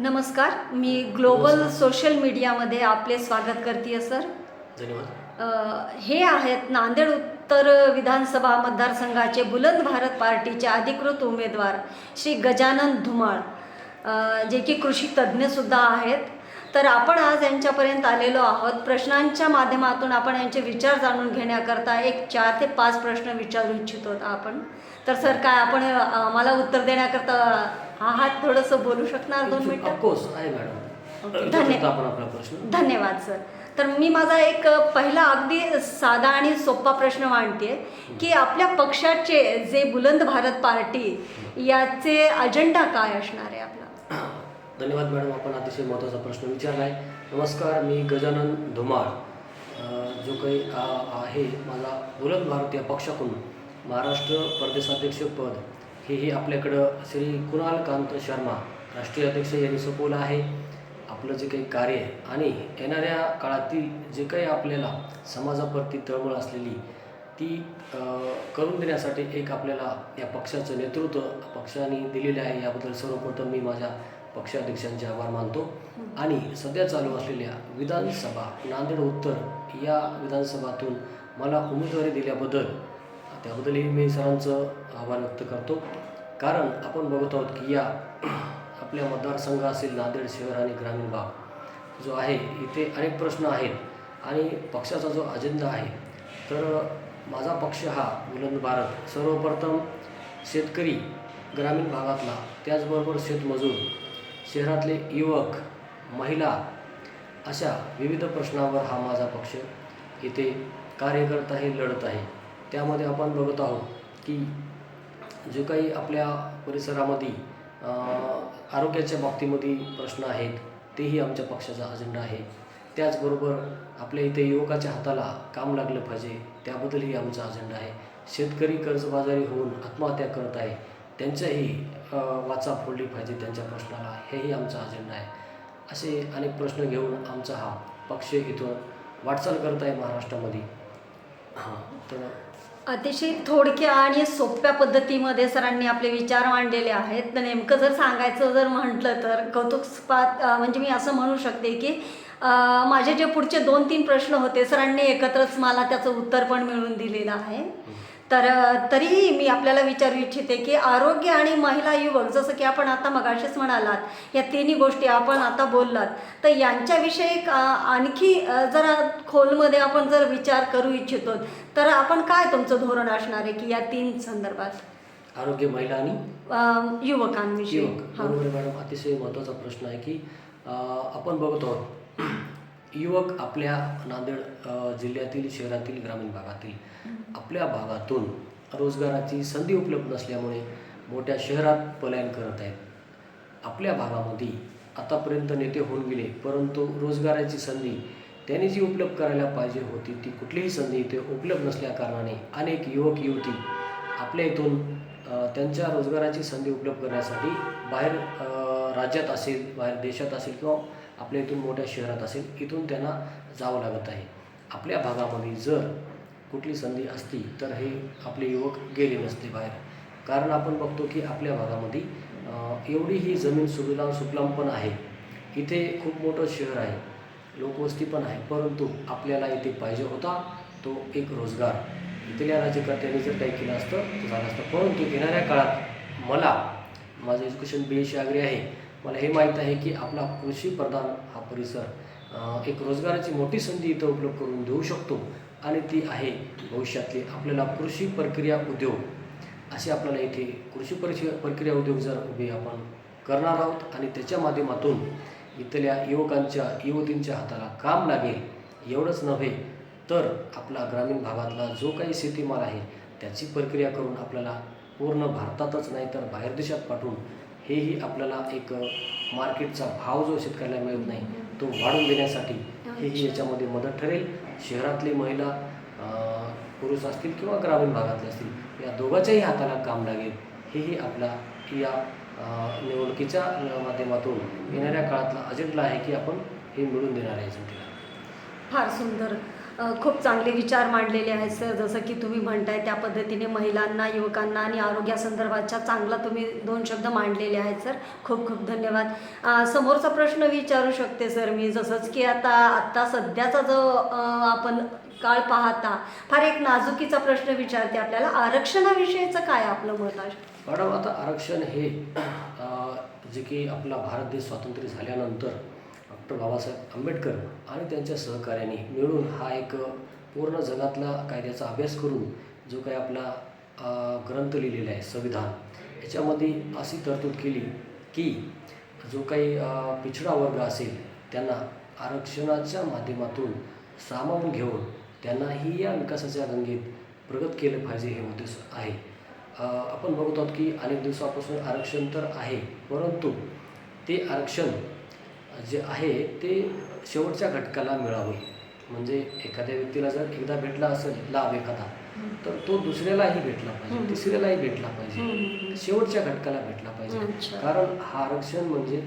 नमस्कार मी global social मीडियामध्ये आपले स्वागत करते सर. धन्यवाद. हे आहेत नांदेड उत्तर विधानसभा मतदारसंघाचे बुलंद भारत पार्टीचे अधिकृत उमेदवार श्री गजानन धुमाळ. जे की कृषी तज्ज्ञसुद्धा आहेत. तर आपण आज यांच्यापर्यंत आलेलो आहोत. प्रश्नांच्या माध्यमातून आपण यांचे विचार जाणून घेण्याकरता एक चार ते पाच प्रश्न विचारू इच्छितो आपण. तर सर काय आपण आम्हाला उत्तर देण्याकरता हा हात थोडंसं बोलू शकणार दोन मिनटं? ऑफकोर्स आहे मॅडम धन्यवाद. आपण आपला प्रश्न. धन्यवाद सर तर मी माझा एक पहिला अगदी साधा आणि सोपा प्रश्न मांडते की आपल्या पक्षाचे जे बुलंद भारत पार्टी याचे अजेंडा काय असणार आहे आपला? धन्यवाद मॅडम आपण अतिशय महत्त्वाचा प्रश्न विचारला आहे नमस्कार मी गजानन धुमाळ. जो काही आहे माझा बुलंद भारत या पक्षाकडून महाराष्ट्र प्रदेशाध्यक्ष पद. हेही आपल्याकडं श्री कुणालकांत शर्मा राष्ट्रीय अध्यक्ष यांनी सोपवलं आहे. आपलं जे काही कार्य आहे आणि येणाऱ्या काळातील जे काही आपल्याला समाजाप्रती तळमळ असलेली ती करून देण्यासाठी एक आपल्याला या पक्षाचं नेतृत्व पक्षाने दिलेले आहे. याबद्दल सर्वप्रथम मी माझ्या पक्षाध्यक्षांचे आभार मानतो. आणि सध्या चालू असलेल्या विधानसभा नांदेड उत्तर या विधानसभातून मला उमेदवारी दिल्याबद्दल त्याबद्दलही मी सरांचं आभार व्यक्त करतो. कारण आपण बघत आहोत की या आपल्या मतदारसंघ असेल नांदेड शहर आणि ग्रामीण भाग जो आहे इथे अनेक प्रश्न आहेत आणि पक्षाचा जो अजेंडा आहे तर माझा पक्ष हा बुलंद भारत. सर्वप्रथम शेतकरी ग्रामीण भागातला त्याचबरोबर शेतमजूर शहरातले युवक महिला अशा विविध प्रश्नावर हा माझा पक्ष इथे कार्य करत आहे लढत आहे. त्यामध्ये आपण बघत आहोत की जे काही आपल्या परिसरामध्ये आरोग्याच्या बाबतीमध्ये प्रश्न आहेत तेही आमच्या पक्षाचा अजेंडा आहे. त्याचबरोबर आपल्या इथे युवकाच्या हाताला काम लागलं पाहिजे त्याबद्दलही आमचा अजेंडा आहे. शेतकरी कर्जबाजारी होऊन आत्महत्या करत आहे त्यांच्याही वाचा फोडली पाहिजे त्यांच्या प्रश्नाला हेही आमचा अजेंडा आहे. असे अनेक प्रश्न घेऊन आमचा हा पक्ष इथून वाटचाल करत आहे महाराष्ट्रामध्ये. हां तर अतिशय थोडक्या आणि सोप्या पद्धतीमध्ये सरांनी आपले विचार मांडलेले आहेत. तर नेमकं जर सांगायचं जर म्हटलं तर कौतुकस्पात म्हणजे मी असं म्हणू शकते की माझे जे पुढचे दोन तीन प्रश्न होते सरांनी एकत्रच मला त्याचं उत्तर पण मिळून दिलेलं आहे. तर तरीही मी आपल्याला विचारू इच्छिते की आरोग्य आणि महिला युवक जसं की आपण आता मगाशीच म्हणालात या तिन्ही गोष्टी आपण आता बोललात तर यांच्याविषयी आणखी जरा खोलमध्ये आपण जर विचार करू इच्छितो तर आपण काय तुमचं धोरण असणार आहे की या तीन संदर्भात? आरोग्य महिला आणि? युवकांविषयी. युवक. बरोबर मॅडम. अतिशय महत्त्वाचा प्रश्न आहे की आपण बघत युवक आपल्या नांदेड जिल्ह्यातील शहरातील ग्रामीण भागातील आपल्या भागातून रोजगाराची संधी उपलब्ध नसल्यामुळे मोठ्या शहरात पलायन करत आहेत. आपल्या भागामध्ये आतापर्यंत नेते होऊन गेले परंतु रोजगाराची संधी त्यांनी जी उपलब्ध करायला पाहिजे होती ती कुठलीही संधी इथे उपलब्ध नसल्याकारणाने अनेक युवक युवती आपल्या इथून त्यांच्या रोजगाराची संधी उपलब्ध करण्यासाठी बाहेर राज्यात असेल बाहेर देशात असेल किंवा आपल्या इथून मोठ्या शहरात असेल इथून त्यांना जावं लागत आहे. आपल्या भागामध्ये जर कुठली संधी असती तर हे आपले युवक गेले नसते बाहेर. कारण आपण बघतो की आपल्या भागामध्ये एवढी ही जमीन सुविधा सुफलाम पण आहे. इथे खूप मोठं शहर आहे. लोकवस्ती पण आहे. परंतु आपल्याला इथे पाहिजे होता तो एक रोजगार. इथल्या राज्यकर्त्यांनी जर काही केलं असतं तर झालं असतं. परंतु येणाऱ्या काळात मला माझं एज्युकेशन बी एस आग्री आहे मला हे माहीत आहे की आपला कृषी प्रधान हा परिसर एक रोजगाराची मोठी संधी इथं उपलब्ध करून देऊ शकतो आणि ती आहे भविष्यातली आपल्याला कृषी प्रक्रिया उद्योग. असे आपल्याला इथे कृषी परिचय प्रक्रिया उद्योग जर उभे आपण करणार आहोत आणि त्याच्या माध्यमातून इथल्या युवकांच्या युवतींच्या हाताला काम लागेल एवढंच नव्हे तर आपला ग्रामीण भागातला जो काही शेतीमाल आहे त्याची प्रक्रिया करून आपल्याला पूर्ण भारतातच नाही तर बाहेर देशात पाठवून हेही आपल्याला एक मार्केटचा भाव जो शेतकऱ्याला मिळत नाही तो वाढवून देण्यासाठी हेही याच्यामध्ये मदत ठरेल. शहरातली महिला पुरुष असतील किंवा ग्रामीण भागातले असतील या दोघांच्याही हाताला काम लागेल. हेही आपला या निवडणुकीच्या माध्यमातून येणाऱ्या काळातला अजेंडा आहे की आपण हे मिळून देणार आहे जनतेला फार सुंदर. खूप चांगले विचार मांडलेले आहेत सर. जसं की तुम्ही म्हणताय त्या पद्धतीने महिलांना युवकांना आणि आरोग्यासंदर्भाच्या चांगला तुम्ही दोन शब्द मांडलेले आहेत सर. खूप खूप धन्यवाद. समोरचा प्रश्न विचारू शकते सर मी. जसंच की आता आत्ता सध्याचा जो आपण काळ पाहता फार एक नाजुकीचा प्रश्न विचारते आपल्याला. आरक्षणाविषयीचं काय आपलं मत आहे? मॅडम आता आरक्षण हे जे की आपला भारत देश स्वातंत्र्य झाल्यानंतर डॉक्टर बाबासाहेब आंबेडकर आणि त्यांच्या सहकार्याने मिळून हा एक पूर्ण जगातला कायद्याचा अभ्यास करून जो काही आपला ग्रंथ लिहिलेला आहे संविधान याच्यामध्ये अशी तरतूद केली की जो काही पिछडा वर्ग असेल त्यांना आरक्षणाच्या माध्यमातून सामावून घेऊन त्यांनाही या विकासाच्या गंगेत प्रगत केलं पाहिजे हे उद्देश आहे. आपण बघत आहोत की अनेक दिवसापासून आरक्षण तर आहे परंतु ते आरक्षण जे आहे ते शेवटच्या घटकाला मिळावे. म्हणजे एखाद्या व्यक्तीला जर एकदा भेटला असेल लाभ एखादा तर तो दुसऱ्यालाही भेटला पाहिजे. तिसऱ्यालाही भेटला पाहिजे. शेवटच्या घटकाला भेटला पाहिजे. कारण हा आरक्षण म्हणजे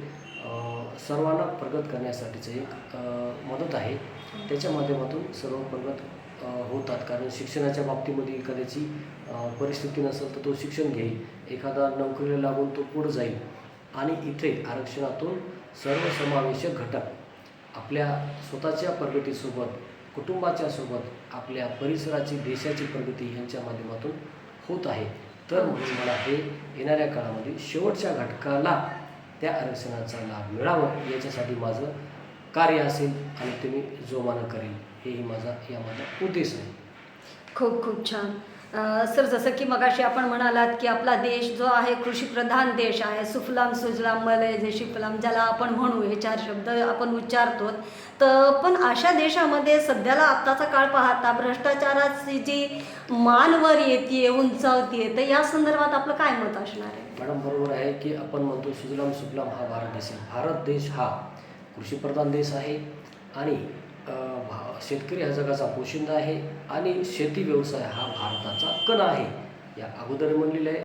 सर्वांना प्रगत करण्यासाठीचं एक मदत आहे. त्याच्या माध्यमातून सर्व प्रगत होतात. कारण शिक्षणाच्या बाबतीमध्ये एखाद्याची परिस्थिती नसेल तर तो शिक्षण घेईल. एखादा नोकरीला लागून तो पुढे जाईल. आणि इथे आरक्षणातून सर्वसमावेशक घटक आपल्या स्वतःच्या प्रगतीसोबत कुटुंबाच्या सोबत आपल्या परिसराची देशाची प्रगती यांच्या माध्यमातून होत आहे. तर म्हणून मला हे येणाऱ्या काळामध्ये शेवटच्या घटकाला त्या आरक्षणाचा लाभ मिळावं याच्यासाठी माझं कार्य असेल आणि ते मी जोमानं करेल हेही माझा यामध्ये उद्देश आहे. खूप खूप छान. सर जसं की मगाशी आपण म्हणालात की आपला देश जो आहे कृषीप्रधान देश आहे सुफलाम सुजलाम मलय जे शिफलाम ज्याला आपण म्हणू हे चार शब्द आपण उच्चारतो तर पण अशा देशामध्ये सध्याला आत्ताचा काळ पाहता भ्रष्टाचाराची जी मानवर येते उंचावते तर या संदर्भात आपलं काय मत असणार आहे? मॅडम बरोबर आहे की आपण म्हणतो सुजलाम सुफलाम हा भारत देश आहे. भारत देश हा कृषीप्रधान देश आहे आणि शेतकरी हा जगाचा पोशिंदा आहे आणि शेती व्यवसाय हा भारताचा कणा आहे. या अगोदर म्हणलेलं आहे.